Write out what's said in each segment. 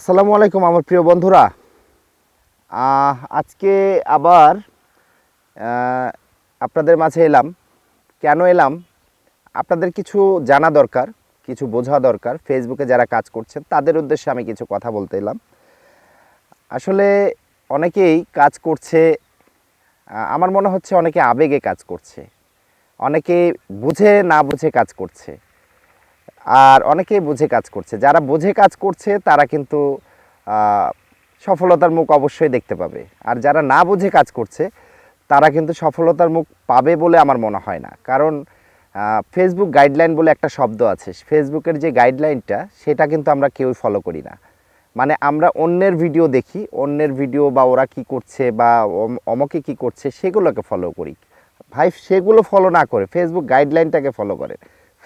আসসালামু আলাইকুম আমার প্রিয় বন্ধুরা। আজকে আবার আপনাদের মাঝে এলাম। কেন এলাম? আপনাদের কিছু জানা দরকার, কিছু বোঝা দরকার। ফেসবুকে যারা কাজ করছেন, তাদের উদ্দেশ্যে আমি কিছু কথা বলতে এলাম। আসলে অনেকেই কাজ করছে আমার মনে হচ্ছে অনেকে আবেগে কাজ করছে। অনেকে বুঝে না বুঝে কাজ করছে। আর অনেকেই বুঝে কাজ করছে। যারা বুঝে কাজ করছে, তারা কিন্তু সফলতার মুখ অবশ্যই দেখতে পাবে। আর যারা না বুঝে কাজ করছে, তারা কিন্তু সফলতার মুখ পাবে বলে আমার মনে হয় না। কারণ ফেসবুক গাইডলাইন বলে একটা শব্দ আছে। ফেসবুকের যে গাইডলাইনটা সেটা কিন্তু আমরা কেউই ফলো করি না। মানে আমরা অন্যের ভিডিও দেখি, অন্যের ভিডিও বা ওরা কি করছে বা অম- অমকে কি করছে, সেগুলোকে ফলো করি। ভাই, সেগুলো ফলো না করে ফেসবুক গাইডলাইনটাকে ফলো করে।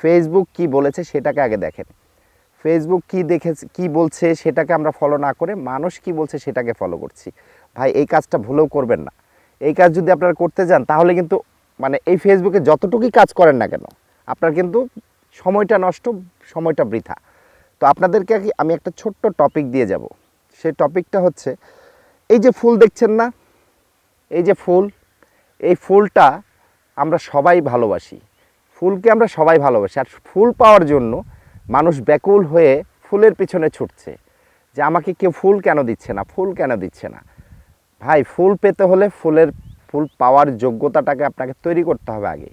ফেসবুক কি বলেছে সেটাকে আগে দেখেন। ফেসবুক কি দেখেছে, কি বলছে সেটাকে আমরা ফলো না করে মানুষ কি বলছে সেটাকে ফলো করছি। ভাই, এই কাজটা ভুলেও করবেন না। এই কাজ যদি আপনারা করতে যান, তাহলে কিন্তু মানে এই ফেসবুকে যতটুকুই কাজ করেন না কেন, আপনার কিন্তু সময়টা নষ্ট, সময়টা বৃথা। তো আপনাদেরকে আমি একটা ছোট্ট টপিক দিয়ে যাব। সেই টপিকটা হচ্ছে, এই যে ফুল দেখছেন না? এই যে ফুল, এই ফুলটা আমরা সবাই ভালোবাসি। ফুলকে আমরা সবাই ভালোবাসি। আর ফুল পাওয়ার জন্য মানুষ ব্যাকুল হয়ে ফুলের পিছনে ছুটছে যে আমাকে কেউ ফুল কেন দিচ্ছে না, ফুল কেন দিচ্ছে না? ভাই, ফুল পেতে হলে ফুলের, ফুল পাওয়ার যোগ্যতাটাকে আপনাকে তৈরি করতে হবে আগে।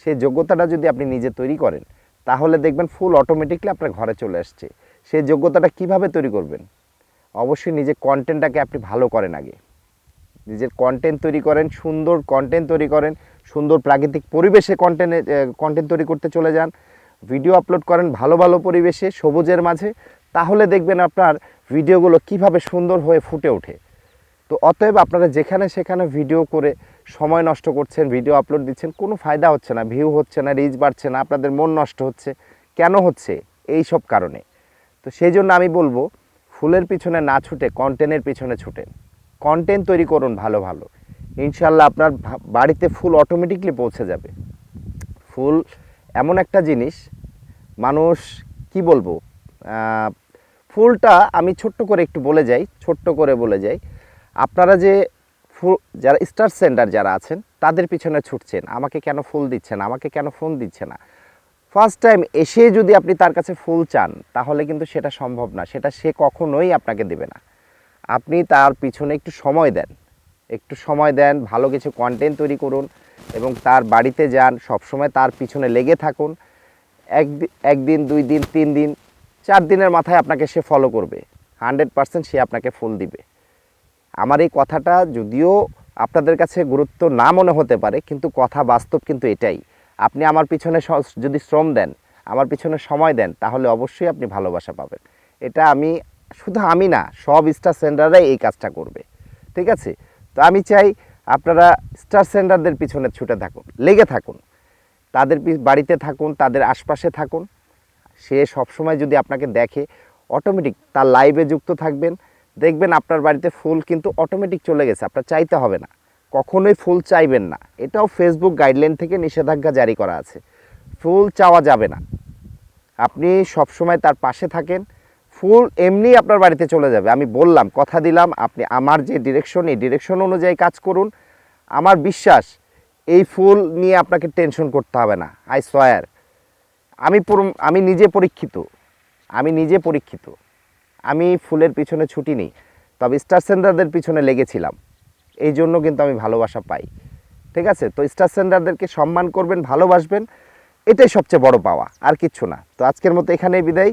সেই যোগ্যতাটা যদি আপনি নিজে তৈরি করেন, তাহলে দেখবেন ফুল অটোমেটিকলি আপনার ঘরে চলে আসছে। সেই যোগ্যতাটা কীভাবে তৈরি করবেন? অবশ্যই নিজের কন্টেন্টটাকে আপনি ভালো করেন আগে। নিজের কন্টেন্ট তৈরি করেন, সুন্দর কন্টেন্ট তৈরি করেন সুন্দর প্রাকৃতিক পরিবেশে কন্টেন্ট কন্টেন্ট তৈরি করতে চলে যান। ভিডিও আপলোড করেন ভালো ভালো পরিবেশে, সবুজের মাঝে। তাহলে দেখবেন আপনার ভিডিওগুলো কীভাবে সুন্দর হয়ে ফুটে ওঠে। তো অতএব আপনারা যেখানে সেখানে ভিডিও করে সময় নষ্ট করছেন ভিডিও আপলোড দিচ্ছেন, কোনো ফায়দা হচ্ছে না ভিউ হচ্ছে না রিচ বাড়ছে না, আপনাদের মন নষ্ট হচ্ছে। কেন হচ্ছে? এই সব কারণে। তো সেই জন্য আমি বলব, ফুলের পিছনে না ছুটে কন্টেন্টের পিছনে ছুটেন। কন্টেন্ট তৈরি করুন ভালো ভালো। ইনশাল্লাহ আপনার বাড়িতে ফুল অটোমেটিকলি পৌঁছে যাবে। ফুল এমন একটা জিনিস, মানুষ কি বলব ফুলটা আমি ছোট্ট করে একটু বলে যাই, ছোট্ট করে বলে যাই। আপনারা যে ফুল, যারা স্টার সেন্টার যারা আছেন, তাদের পিছনে ছুটছেন, আমাকে কেন ফুল দিচ্ছেন, আমাকে কেন ফোন দিচ্ছে না? ফার্স্ট টাইম এসে যদি আপনি তার কাছে ফুল চান, তাহলে কিন্তু সেটা সম্ভব না, সেটা সে কখনোই আপনাকে দেবে না। আপনি তার পিছনে একটু সময় দেন। একটু সময় দেন, ভালো কিছু কন্টেন্ট তৈরি করুন এবং তার বাড়িতে যান, সবসময় তার পিছনে লেগে থাকুন। একদিন একদিন, দুই দিন, তিন দিন, চার দিনের মাথায় আপনাকে সে ফলো করবে। হান্ড্রেড পার্সেন্ট সে আপনাকে ফুল দিবে। আমার এই কথাটা যদিও আপনাদের কাছে গুরুত্ব না মনে হতে পারে, কিন্তু কথা বাস্তব কিন্তু এটাই। আপনি আমার পিছনে যদি শ্রম দেন, আমার পিছনে সময় দেন, তাহলে অবশ্যই আপনি ভালোবাসা পাবেন। এটা আমি, শুধু আমি না, সব স্টার সেন্টাররাই এই কাজটা করবে। ঠিক আছে? তো আমি চাই আপনারা স্টার সেন্টারদের পিছনে ছুটে থাকুন, লেগে থাকুন। তাদের বাড়িতে থাকুন, তাদের আশপাশে থাকুন। সে সবসময় যদি আপনাকে দেখে অটোমেটিক তার লাইভে যুক্ত থাকবেন। দেখবেন আপনার বাড়িতে ফুল কিন্তু অটোমেটিক চলে গেছে, আপনার চাইতে হবে না। কখনোই ফুল চাইবেন না। এটাও ফেসবুক গাইডলাইন থেকে নিষেধাজ্ঞা জারি করা আছে। ফুল চাওয়া যাবে না। আপনি সবসময় তার পাশে থাকেন। ফুল এমনি আপনার বাড়িতে চলে যাবে। আমি বললাম, কথা দিলাম, আপনি আমার যে ডিরেকশন এই ডিরেকশন অনুযায়ী কাজ করুন। আমার বিশ্বাস, এই ফুল নিয়ে আপনাকে টেনশন করতে হবে না আই সয়ার আমি আমি নিজে পরীক্ষিত। আমি নিজে পরীক্ষিত। আমি ফুলের পিছনে ছুটি নিই, তবে স্টার সেন্টারদের পিছনে লেগেছিলাম। এই জন্য কিন্তু আমি ভালোবাসা পাই। ঠিক আছে? তো স্টার সেন্টারদেরকে সম্মান করবেন, ভালোবাসবেন, এটাই সবচেয়ে বড় পাওয়া, আর কিচ্ছু না। তো আজকের মতো এখানেই বিদায়।